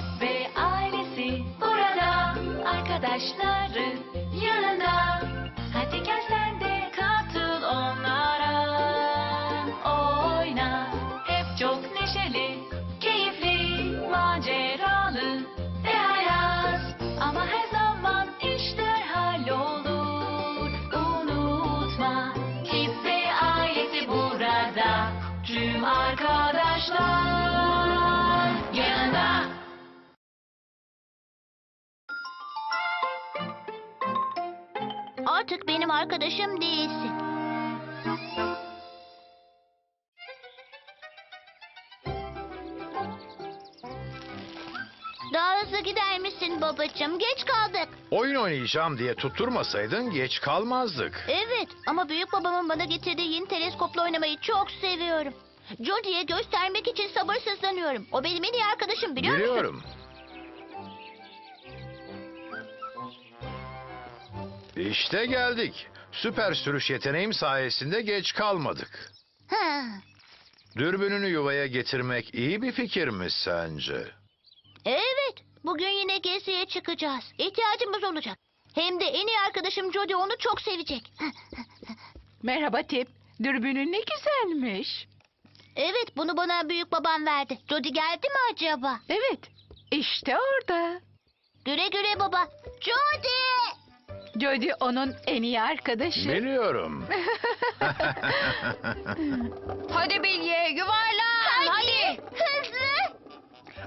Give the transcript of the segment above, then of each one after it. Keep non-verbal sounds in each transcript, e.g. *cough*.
Tip ve ailesi burada. Arkadaşları yanında. Hadi gel sen de katıl onlara. Oyna. Hep çok neşeli Keyifli Maceralı Ve hayat Ama her zaman işler hallolur Unutma Tip ve ailesi burada. Tüm arkadaşlar arkadaşım değilsin. Daha hızlı gider misin babacığım? Geç kaldık. Oyun oynayacağım diye tutturmasaydın geç kalmazdık. Evet ama büyük babamın bana getirdiği yeni teleskopla oynamayı çok seviyorum. Jodie'ye göstermek için sabırsızlanıyorum. O benim en iyi arkadaşım biliyor musun? Biliyorum. İşte geldik. Süper sürüş yeteneğim sayesinde geç kalmadık. Ha, Dürbününü yuvaya getirmek iyi bir fikir mi sence? evet, bugün yine geziye çıkacağız. İhtiyacımız olacak. Hem de en iyi arkadaşım Jodie onu çok sevecek. Merhaba Tip. Dürbünün ne güzelmiş. Evet, bunu bana büyük babam verdi. Jodie geldi mi acaba? Evet. işte orada. Güle güle baba. Jodie! Jody onun en iyi arkadaşı. Biliyorum. *laughs* Hadi Bilge yuvarlan. Hadi. Hızlı.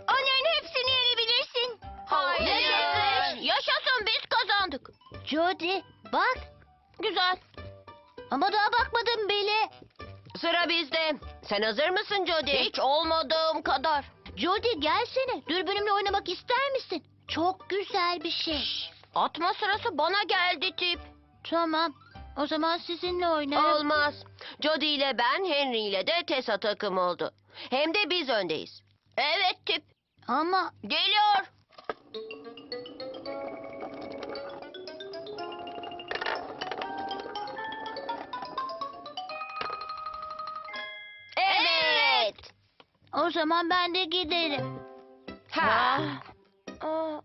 Onların hepsini yenebilirsin. Hayır. Yaşasın biz kazandık. Jody bak. Güzel. Ama daha bakmadım bile. Sıra bizde. Sen hazır mısın Jody? Hiç olmadığım kadar. Jody gelsene. Dürbünümle oynamak ister misin? Çok güzel bir şey. Atma sırası bana geldi tip. Tamam. O zaman sizinle oynarım. Olmaz. Jody ile ben Henry ile de Tessa takım oldu. Hem de biz öndeyiz. Evet tip. Ama Geliyor. Evet. o zaman ben de giderim. Ha. Aa,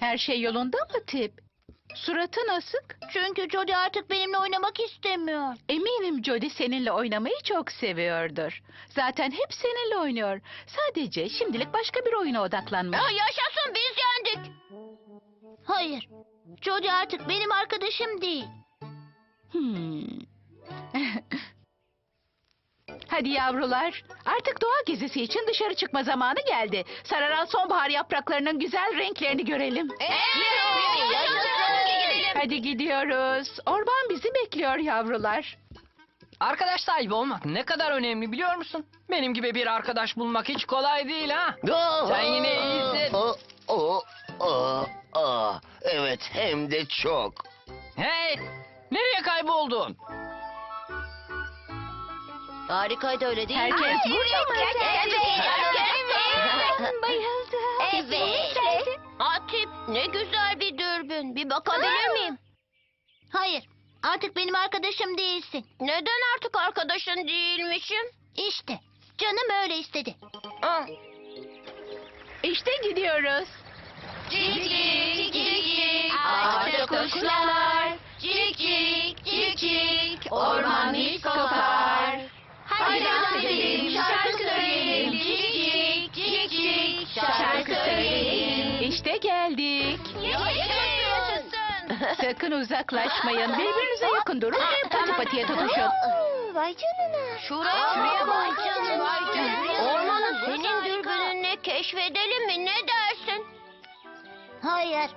Her şey yolunda mı Tip? Suratın asık. Çünkü Jody artık benimle oynamak istemiyor. Eminim Jody seninle oynamayı çok seviyordur. Zaten hep seninle oynuyor. Sadece şimdilik başka bir oyuna odaklanmış. Ya yaşasın biz yendik. Hayır. Jody artık benim arkadaşım değil. Hmm. *laughs* Hadi yavrular, artık doğa gezisi için dışarı çıkma zamanı geldi. Sararan sonbahar yapraklarının güzel renklerini görelim. Hadi gidiyoruz. Orman bizi bekliyor yavrular. Arkadaş sahibi olmak ne kadar önemli biliyor musun? Benim gibi bir arkadaş bulmak hiç kolay değil ha. Sen yine iyisin. O, o, o. Evet hem de çok. Hey, nereye kayboldun? Harikaydı öyle değil mi? Herkes burada mı? Bayıldım. Evet. Atip ne güzel bir dürbün. Bir bakabilir miyim? Hayır. Artık benim arkadaşım değilsin. Neden artık arkadaşın değilmişim? İşte. Canım öyle istedi. Aa, İşte gidiyoruz. Cik cik cik cik Ağaçta kuşlar Cik cik cik cik Sakın uzaklaşmayın. Birbirinize yakın durun ve pati patiye tutuşun. Vay canına. Şuraya, şuraya Vay bak. canına. Vay canına. Ormanı senin dürbününle keşfedelim mi? Ne dersin? Hayır.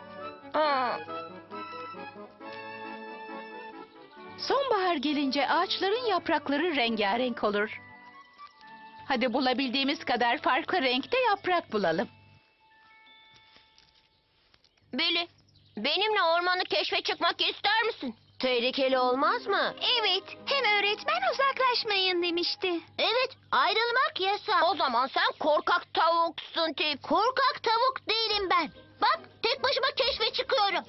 Sonbahar gelince ağaçların yaprakları rengarenk olur. Hadi bulabildiğimiz kadar farklı renkte yaprak bulalım. Billy, benimle ormanı keşfe çıkmak ister misin? Tehlikeli olmaz mı? Evet. Hem öğretmen uzaklaşmayın demişti. Evet. Ayrılmak yasak. O zaman sen korkak tavuksun tip. Korkak tavuk değilim ben. Bak tek başıma keşfe çıkıyorum.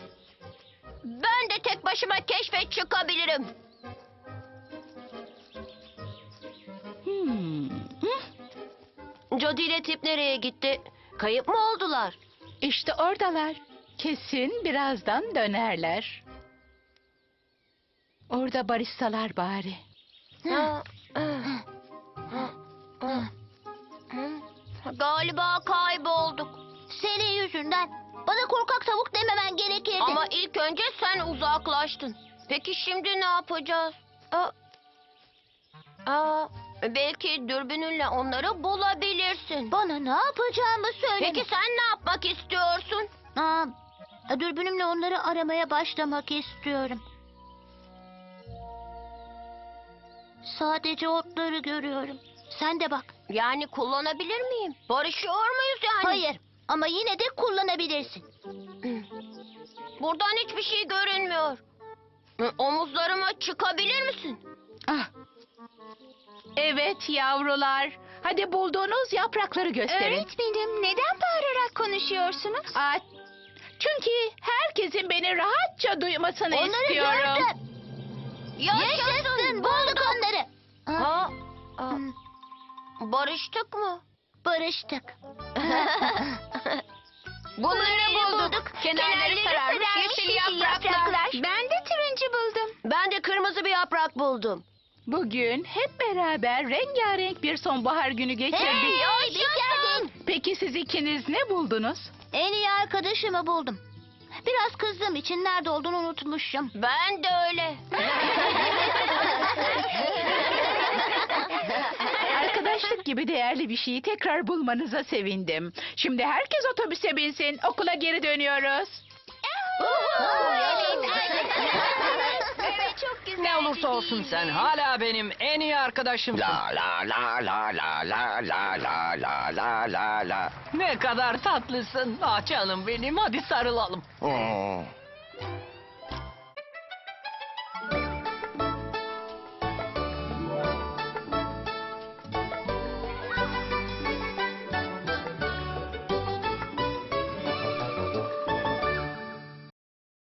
Ben de tek başıma keşfe çıkabilirim. Hmm. Jody ile Tip nereye gitti? Kayıp mı oldular? İşte oradalar. Kesin birazdan dönerler. Orada baristalar bari. Galiba kaybolduk. Senin yüzünden. Bana korkak tavuk dememen gerekirdi. Ama ilk önce sen uzaklaştın. Peki şimdi ne yapacağız? Aa, aa, belki dürbününle onları bulabilirsin. Bana ne yapacağımı söyle. Peki sen ne yapmak istiyorsun? Aa, dürbünümle onları aramaya başlamak istiyorum. Sadece otları görüyorum. Sen de bak. Yani kullanabilir miyim? Barışıyor muyuz yani? Hayır ama yine de kullanabilirsin. *clears throat* Buradan hiçbir şey görünmüyor. Omuzlarıma çıkabilir misin? Ah. Evet yavrular. Hadi bulduğunuz yaprakları gösterin. Öğretmenim neden bağırarak konuşuyorsunuz? Aa, çünkü herkesin beni rahatça duymasını Onları istiyorum. gördüm. Yaşasın bulduk onları. Ha, aa, hmm, barıştık mı? barıştık. *laughs* Bunları bulduk. Kenarları sararmış yeşil yapraklar. Ben de turuncu buldum. Ben de kırmızı bir yaprak buldum. Bugün hep beraber rengarenk bir sonbahar günü geçirdik. Hey, bir geldin. Peki siz ikiniz ne buldunuz? En iyi arkadaşımı buldum. Biraz kızdığım için nerede olduğunu unutmuşum. Ben de öyle. Arkadaşlık gibi değerli bir şeyi tekrar bulmanıza sevindim. Şimdi herkes otobüse binsin. Okula geri dönüyoruz. evet çok güzel. Ne olursa olsun sen hala benim en iyi arkadaşımsın. La la la la la la la la la la la la. Ne kadar tatlısın. Ah canım benim hadi sarılalım. Hmm.